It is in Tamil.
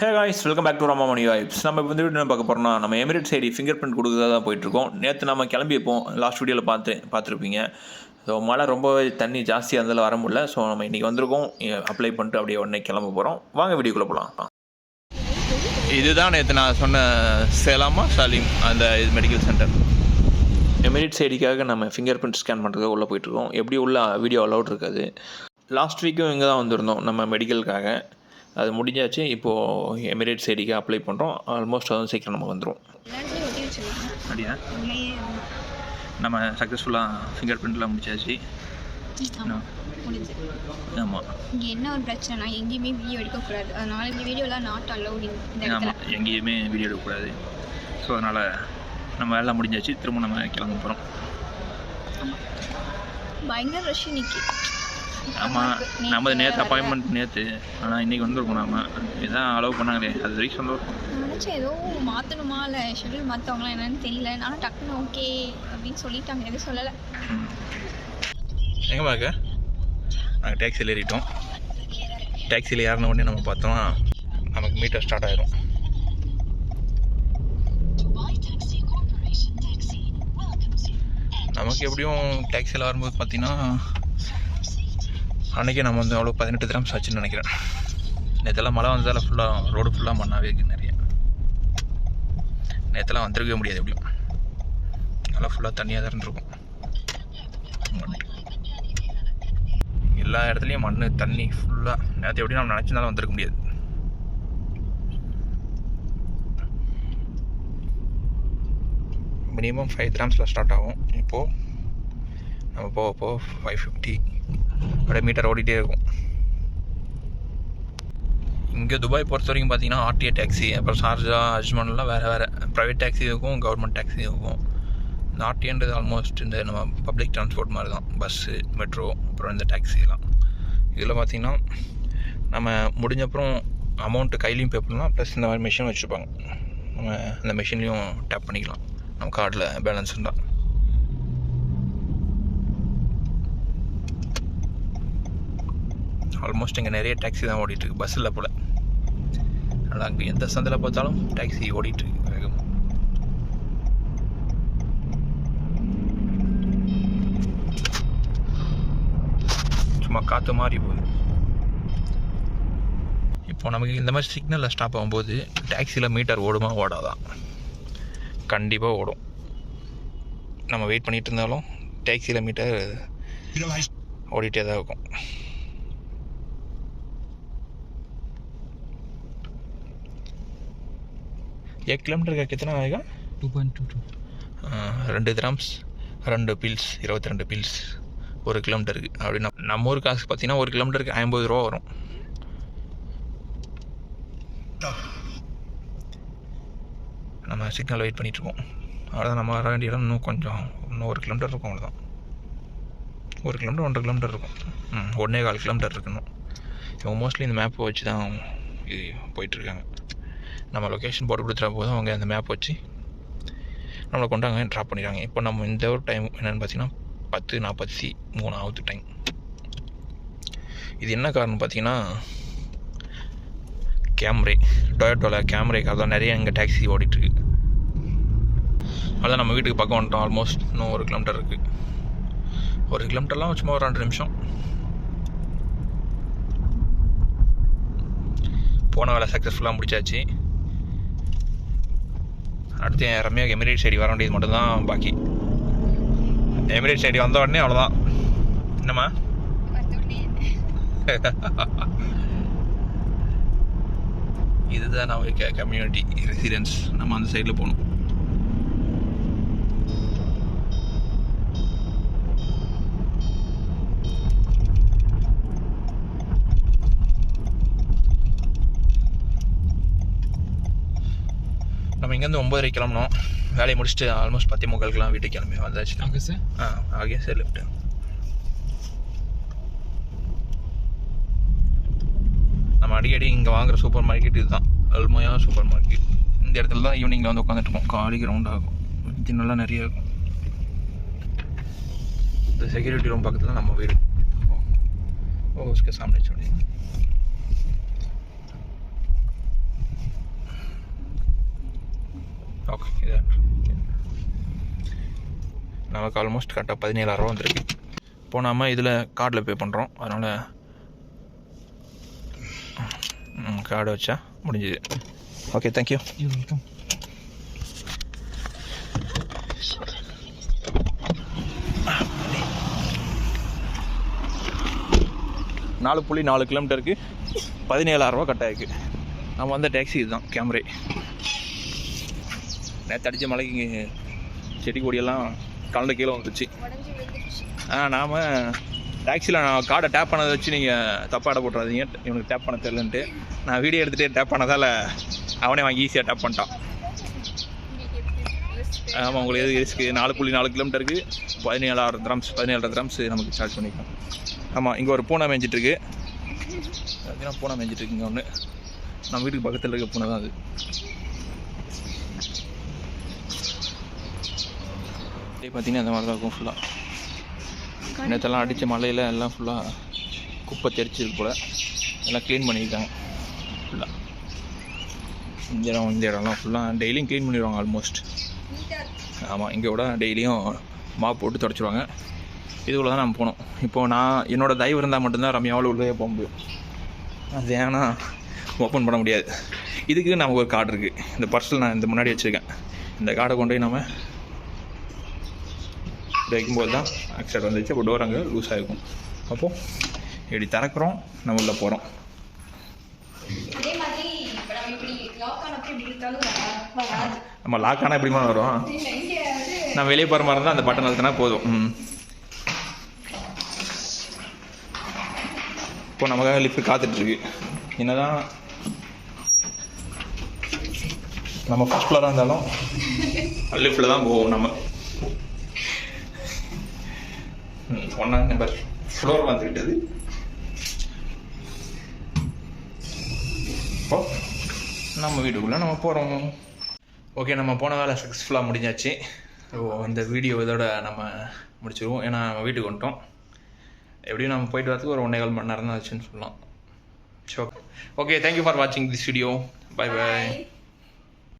Hey guys welcome back to Rama Mani vibes நம்ம இப்போ வந்து வீடியோ என்ன பார்க்க போகிறோம்னா நம்ம எமிரேட் சைடு ஃபிங்கர் பிரிண்ட் கொடுக்குறதா தான் போயிட்டுருக்கோம். நேற்று நம்ம கிளம்பியிருப்போம் லாஸ்ட் வீடியோவில் பார்த்து பார்த்துருப்பீங்க. ஸோ மழை ரொம்பவே தண்ணி ஜாஸ்தியாக இருந்தாலும் வர முடியல. ஸோ நம்ம இன்றைக்கி வந்திருக்கோம். அப்ளை பண்ணிட்டு அப்படியே உடனே கிளம்ப போகிறோம் வாங்க வீடியோக்குள்ளே போகலாம் இதுதான் நேற்று நான் சொன்ன சேலாமா சாலிம் அந்த இது மெடிக்கல் சென்டர் எமிரேட் சைடுக்காக நம்ம ஃபிங்கர் பிரிண்ட் ஸ்கேன் பண்ணுறதுக்கு உள்ளே போயிட்டுருக்கோம். எப்படி உள்ள வீடியோ அலவுட் இருக்காது. லாஸ்ட் வீக்கும் இங்கே தான் வந்திருந்தோம் நம்ம மெடிக்கலுக்காக அது முடிஞ்சாச்சு. இப்போது எமிரேட் சைடுக்கு அப்ளை பண்ணுறோம் ஆல்மோஸ்ட் அதுவும் சீக்கிரம் நம்ம வந்துடும் அப்படியா? நம்ம சக்ஸஸ்ஃபுல்லாக ஃபிங்கர் பிரிண்ட்லாம் முடிச்சாச்சு. ஆமாம் முடிஞ்சு. ஆமாம் இங்கே என்ன ஒரு பிரச்சனைனா எங்கேயுமே வீடியோ எடுக்கக்கூடாது அதனால இந்த வீடியோலாம் நாட் அலௌட் இந்த இடத்துல. ஆமாம் எங்கேயுமே வீடியோ எடுக்கக்கூடாது ஸோ அதனால் நம்ம வேலை முடிஞ்சாச்சு. திரும்ப நம்ம கிளம்ப போகிறோம் பயங்கர ரஷ் இன்னைக்கு. ஆமாம் நம்ம நேற்று அப்பாயின்மெண்ட் நேற்று ஆனால் இன்றைக்கி வந்திருக்கோம் நாம. இதான் அலோவ் பண்ணாங்களே. அது வரைக்கும் சந்தோஷம். நினச்சேன் ஏதோ மாற்றணுமா இல்லை ஷெட்யூல் மாற்றவங்களா என்னன்னு தெரியல. ஆனால் டக்குன்னு ஓகே அப்படின்னு சொல்லிட்டாங்க. எதுவும் சொல்லலை. எங்கே பார்க்க நாங்கள் டேக்ஸியில் ஏறிட்டோம். டேக்ஸியில் ஏறின உடனே நம்ம பார்த்தோம்னா நமக்கு மீட்டர் ஸ்டார்ட் ஆயிரும். நமக்கு எப்படியும் டேக்ஸியில் வரும்போது பார்த்தீங்கன்னா அன்றைக்கி நம்ம வந்து அவ்வளோ பதினெட்டு கிராம்ஸ் ஆச்சுன்னு நினைக்கிறேன். நேற்றுலாம் மழை வந்ததால் ஃபுல்லாக ரோடு ஃபுல்லாக மண்ணாகவே இருக்குது நிறைய. நேற்றுலாம் வந்திருக்கவே முடியாது எப்படியும். நல்லா ஃபுல்லாக தண்ணியாக தான் இருந்திருக்கும். எல்லா இடத்துலையும் மண் தண்ணி ஃபுல்லாக நேற்று எப்படி நம்ம நினச்சிருந்தாலும் வந்திருக்க முடியாது. மினிமம் ஃபைவ் கிராம்ஸில் ஸ்டார்ட் ஆகும். இப்போது நம்ம போக போக ஃபைவ் ஃபிஃப்டி அப்படியே மீட்டர் ஓடிட்டே இருக்கும். இங்கே துபாய் பொறுத்த வரைக்கும் பார்த்தீங்கன்னா ஆர்டிஏ டேக்ஸி அப்புறம் ஷார்ஜா அஜ்மான்லாம் வேறு வேறு. ப்ரைவேட் டேக்ஸி இருக்கும் கவர்மெண்ட் டேக்ஸி இருக்கும் இந்த ஆர்டிஏன்றது ஆல்மோஸ்ட் இந்த நம்ம பப்ளிக் டிரான்ஸ்போர்ட் மாதிரி தான் பஸ்ஸு மெட்ரோ அப்புறம் இந்த டாக்ஸிலாம் இதில் பார்த்தீங்கன்னா நம்ம முடிஞ்சப்புறம் அமௌண்ட்டு கையிலையும் பே பண்ணலாம் ப்ளஸ் இந்த மாதிரி மிஷின் வச்சுருப்பாங்க. நம்ம அந்த மிஷின்லேயும் டேப் பண்ணிக்கலாம். நம்ம கார்டில் பேலன்ஸ் இருந்தால் ஆல்மோஸ்ட் இங்கே நிறைய டாக்ஸி தான் ஓடிட்டுருக்கு. பஸ்ஸில் போல். அதனால் அங்கே எந்த சந்தில் பார்த்தாலும் டாக்ஸி ஓடிட்டுருக்கு வேகமாக சும்மா காற்று மாதிரி போகுது. இப்போ நமக்கு இந்த மாதிரி சிக்னலில் ஸ்டாப் ஆகும்போது டாக்ஸியில் மீட்டர் ஓடுமா? ஓடாதான் கண்டிப்பாக ஓடும். நம்ம வெயிட் பண்ணிட்டு இருந்தாலும் டாக்ஸியில் மீட்டர் ஓடிட்டே தான் இருக்கும். एक किलोमीटर का कितना आएगा टू पॉइंट टू टू ரெண்டு கிராம்ஸ் ரெண்டு பில்ஸ் இருபத்தி ரெண்டு பில்ஸ் ஒரு கிலோமீட்டருக்கு அப்படி நம்ம நம்ம ஊர் காசு பார்த்தீங்கன்னா ஒரு கிலோமீட்டருக்கு ஐம்பது ரூபா வரும் நம்ம சிக்னல் வெயிட் பண்ணிகிட்ருக்கோம் அவ்வளோதான் நம்ம வர வேண்டிய இடம் இன்னும் கொஞ்சம் இன்னும் ஒரு கிலோமீட்டர் இருக்கும் அவ்வளோதான் ஒரு கிலோமீட்டர் ஒன்றரை கிலோமீட்டர் இருக்கும் ம் ஒன்றே கால் கிலோமீட்டர் இருக்கணும் இவங்க மோஸ்ட்லி இந்த மேப்பை வச்சு தான் இது போயிட்டுருக்காங்க நம்ம லொக்கேஷன் போட்டு கொடுத்துட்டா போதும். அவங்க அந்த மேப் வச்சு நம்மளை கொண்டாங்க ட்ராப் பண்ணிடுறாங்க. இப்போ நம்ம இந்த ஒரு டைம் என்னென்னு பார்த்தீங்கன்னா பத்து நாற்பத்தி மூணாவது டைம் இது என்ன காரணம் பார்த்தீங்கன்னா கேமரே டொயோட்டோவில் கேமரேக்காக தான் நிறைய இங்கே டாக்ஸி ஓடிட்டுருக்கு அதான் நம்ம வீட்டுக்கு பக்கம் வந்துட்டோம். ஆல்மோஸ்ட் இன்னும் ஒரு கிலோமீட்டர் இருக்குது ஒரு கிலோமீட்டர்லாம் சும்மா ஒரு ரெண்டு நிமிஷம். போன வேலை சக்ஸஸ்ஃபுல்லாக முடிச்சாச்சு. அடுத்து என் எமிரேட் சைடு வர வேண்டியது மட்டும்தான் பாக்கி. எமிரேட் சைடு வந்த உடனே அவ்வளோதான் என்னம்மா? இதுதான் நம்ம கம்யூனிட்டி ரெசிடென்ஸ் நம்ம அந்த சைடில் போகணும். நம்ம இங்கேருந்து ஒம்பதரை கிளம்பணும் வேலையை முடிச்சுட்டு ஆல்மோஸ்ட் பத்தே முக்காலுக்குலாம் வீட்டுக்கு கிளம்பி வந்தாச்சு आगे से ஆ ஆகே சார் லெஃப்ட் நம்ம அடிக்கடி இங்கே வாங்குற சூப்பர் மார்க்கெட் இதுதான் அல்மையா சூப்பர் மார்க்கெட் இந்த இடத்துல தான் ஈவினிங்கில் வந்து உட்காந்துட்டு இருக்கோம் காலிக்கு ரவுண்ட் ஆகும் தின்னெல்லாம் நிறைய இருக்கும் இந்த செக்யூரிட்டி ரூம் பக்கத்தில் நம்ம வீடு ஓ उसके सामने छोड़िए நமக்கு ஆல்மோஸ்ட் கரெக்டாக பதினேழாயிரரூவா வந்திருக்கு. இப்போ நாம இதில் கார்டில் பே பண்ணுறோம் அதனால் கார்டு வச்சா முடிஞ்சுது. ஓகே தேங்க்யூ வெல்கம் நாலு புள்ளி நாலு கிலோமீட்டருக்கு பதினேழாயிரரூவா கட் ஆயிருக்கு. நம்ம வந்த டாக்ஸி இதுதான் கேமரே நேற்று அடித்த மலைக்கு செடி கொடியெல்லாம் கலந்து கீழே வந்துச்சு. ஆ நாம் டாக்ஸியில் நான் கார்டை டேப் பண்ணதை வச்சு நீங்கள் தப்பாட போட்டுறாதீங்க. இவனுக்கு டேப் பண்ண தெரிலன்ட்டு நான் வீடியோ எடுத்துகிட்டு டேப் பண்ணதால் அவனே வாங்கி ஈஸியாக டேப் பண்ணிட்டான். ஆமாம் உங்களுக்கு எது ரிஸ்க்கு நாலு புள்ளி நாலு கிலோமீட்டருக்கு பதினேழாயிரம் கிராம்ஸ் பதினேழரை கிராம்ஸ் நமக்கு சார்ஜ் பண்ணிக்கலாம். ஆமாம் இங்கே ஒரு பூனை மேய்ஞ்சிட்ருக்கு பார்த்தீங்கன்னா பூனை மேய்ஞ்சிட்ருக்குங்க ஒன்று நம்ம வீட்டுக்கு பக்கத்தில் இருக்க பூனை தான் அது. பார்த்தீங்கன்னா அந்த மாதிரி தான் இருக்கும் ஃபுல்லாக நேற்றெல்லாம் அடித்த மலையில் எல்லாம் ஃபுல்லாக குப்பை தெரிச்சிருக்கு போல். எல்லாம் க்ளீன் பண்ணியிருக்காங்க. ஃபுல்லாக இந்த இடம் இந்த இடம்லாம் ஃபுல்லாக டெய்லியும் க்ளீன் பண்ணிடுவாங்க ஆல்மோஸ்ட் ஆமாம் இங்கே விட டெய்லியும் மாப் போட்டு தொடச்சிடுவாங்க இதுக்குள்ள தான் நம்ம போனோம். இப்போது நான் என்னோடய தயவு இருந்தால் மட்டும்தான் ரம்யாவில் உள்ளே போக முடியும். அது ஏன்னா ஓப்பன் பண்ண முடியாது. இதுக்கு நமக்கு ஒரு கார்டு இருக்குது இந்த பர்ஸில் நான் இந்த முன்னாடி வச்சுருக்கேன். இந்த கார்டை கொண்டு போய் நம்ம இப்படி வைக்கும்போது தான் ஆக்சிடென்ட் வந்துச்சு அப்போ டோர் அங்கே லூஸ் ஆகிருக்கும் அப்போது இப்படி திறக்கிறோம் நம்ம உள்ளே போகிறோம் நம்ம லாக் ஆனால் எப்படிமா வரும்? நான் வெளியே போகிற மாதிரி இருந்தால் அந்த பட்டன் அழுத்தினா போதும். ம். இப்போ நமக்காக லிஃப்ட் காத்துட்ருக்கு. என்னதான் நம்ம ஃபஸ்ட் ஃப்ளோராக இருந்தாலும் லிஃப்ட்டில் தான் போவோம் நம்ம. ஒன்றாம் நம்பர் ஃப்ளோர் வந்துக்கிட்டது இப்போ நம்ம வீட்டுக்குள்ளே நம்ம போகிறோம் ஓகே நம்ம போன வேலை சக்ஸஸ்ஃபுல்லாக முடிஞ்சாச்சு. ஸோ இந்த வீடியோ இதோட நம்ம முடிச்சிருவோம். ஏன்னா நம்ம வீட்டுக்கு வந்துட்டோம். எப்படியும் நம்ம போயிட்டு வரதுக்கு ஒரு ஒன்றே கால் மணி நேரம் தான் ஆச்சுன்னு சொல்லலாம். So okay thank you for வாட்சிங் this video bye bye Bye.